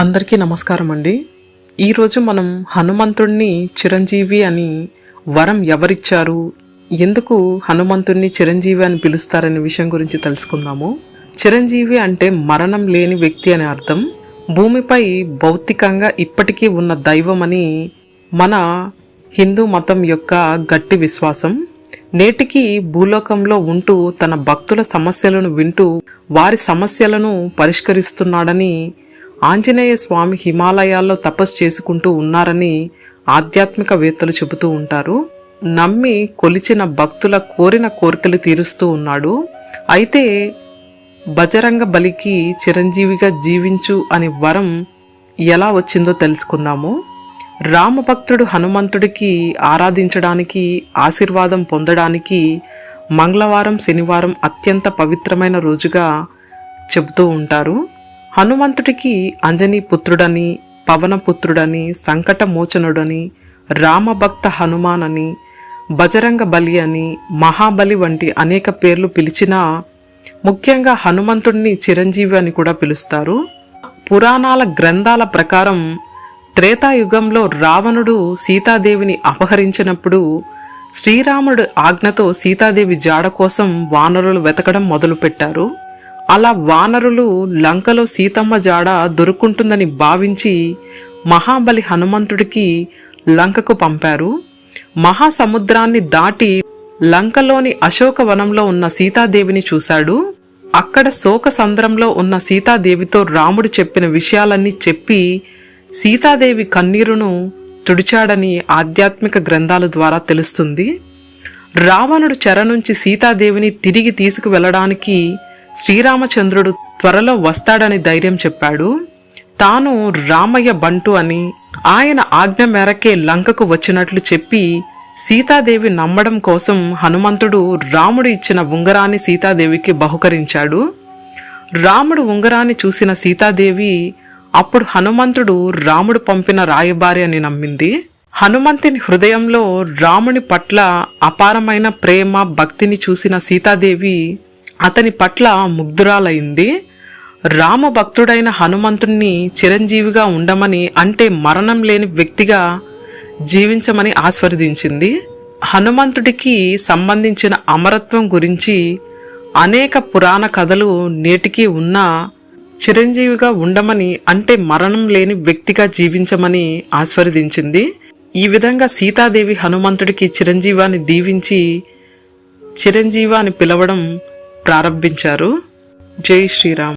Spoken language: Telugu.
అందరికీ నమస్కారం అండి. ఈరోజు మనం హనుమంతుణ్ణి చిరంజీవి అని వరం ఎవరిచ్చారు? ఎందుకు హనుమంతుణ్ణి చిరంజీవి అని పిలుస్తారనే విషయం గురించి తెలుసుకుందాము. చిరంజీవి అంటే మరణం లేని వ్యక్తి అనే అర్థం. భూమిపై భౌతికంగా ఇప్పటికీ ఉన్న దైవమని మన హిందూ మతం యొక్క గట్టి విశ్వాసం. నేటికి భూలోకంలో ఉంటూ తన భక్తుల సమస్యలను వింటూ వారి సమస్యలను పరిష్కరిస్తున్నాడని ఆంజనేయ స్వామి హిమాలయాల్లో తపస్సు చేసుకుంటూ ఉన్నారని ఆధ్యాత్మికవేత్తలు చెబుతూ ఉంటారు. నమ్మి కొలిచిన భక్తుల కోరిన కోరికలు తీరుస్తూ ఉన్నాడు. అయితే బజరంగ బలికి చిరంజీవిగా జీవించు అని వరం ఎలా వచ్చిందో తెలుసుకుందాము. రామభక్తుడు హనుమంతుడికి ఆరాధించడానికి ఆశీర్వాదం పొందడానికి మంగళవారం శనివారం అత్యంత పవిత్రమైన రోజుగా చెబుతూ ఉంటారు. హనుమంతుడికి అంజనీపుత్రుడని పవనపుత్రుడని సంకటమోచనుడని రామభక్త హనుమాన్ అని బజరంగ బలి అని మహాబలి వంటి అనేక పేర్లు పిలిచినా ముఖ్యంగా హనుమంతుడిని చిరంజీవి అని కూడా పిలుస్తారు. పురాణాల గ్రంథాల ప్రకారం త్రేతాయుగంలో రావణుడు సీతాదేవిని అపహరించినప్పుడు శ్రీరాముడు ఆజ్ఞతో సీతాదేవి జాడ కోసం వానరులు వెతకడం మొదలుపెట్టారు. అలా వానరులు లంకలో సీతమ్మ జాడ దొరుకుంటుందని భావించి మహాబలి హనుమంతుడికి లంకకు పంపారు. మహాసముద్రాన్ని దాటి లంకలోని అశోకవనంలో ఉన్న సీతాదేవిని చూశాడు. అక్కడ శోక సంద్రంలో ఉన్న సీతాదేవితో రాముడు చెప్పిన విషయాలన్నీ చెప్పి సీతాదేవి కన్నీరును తుడిచాడని ఆధ్యాత్మిక గ్రంథాల ద్వారా తెలుస్తుంది. రావణుడు చెర నుంచి సీతాదేవిని తిరిగి తీసుకువెళ్ళడానికి శ్రీరామచంద్రుడు త్వరలో వస్తాడని ధైర్యం చెప్పాడు. తాను రామయ్య బంటు అని ఆయన ఆజ్ఞ మేరకే లంకకు వచ్చినట్లు చెప్పి సీతాదేవి నమ్మడం కోసం హనుమంతుడు రాముడు ఇచ్చిన ఉంగరాన్ని సీతాదేవికి బహుకరించాడు. రాముడు ఉంగరాన్ని చూసిన సీతాదేవి అప్పుడు హనుమంతుడు రాముడు పంపిన రాయబారి అని నమ్మింది. హనుమంతుని హృదయంలో రాముని పట్ల అపారమైన ప్రేమ భక్తిని చూసిన సీతాదేవి అతని పట్ల ముగ్ధురాలైంది. రామ భక్తుడైన హనుమంతుణ్ణి చిరంజీవిగా ఉండమని అంటే మరణం లేని వ్యక్తిగా జీవించమని ఆస్వాదించింది హనుమంతుడికి సంబంధించిన అమరత్వం గురించి అనేక పురాణ కథలు నేటికి ఉన్న చిరంజీవిగా ఉండమని అంటే మరణం లేని వ్యక్తిగా జీవించమని ఆస్వాదించింది ఈ విధంగా సీతాదేవి హనుమంతుడికి చిరంజీవాన్ని దీవించి చిరంజీవ అని పిలవడం ప్రారంభించారు. జై శ్రీరామ్.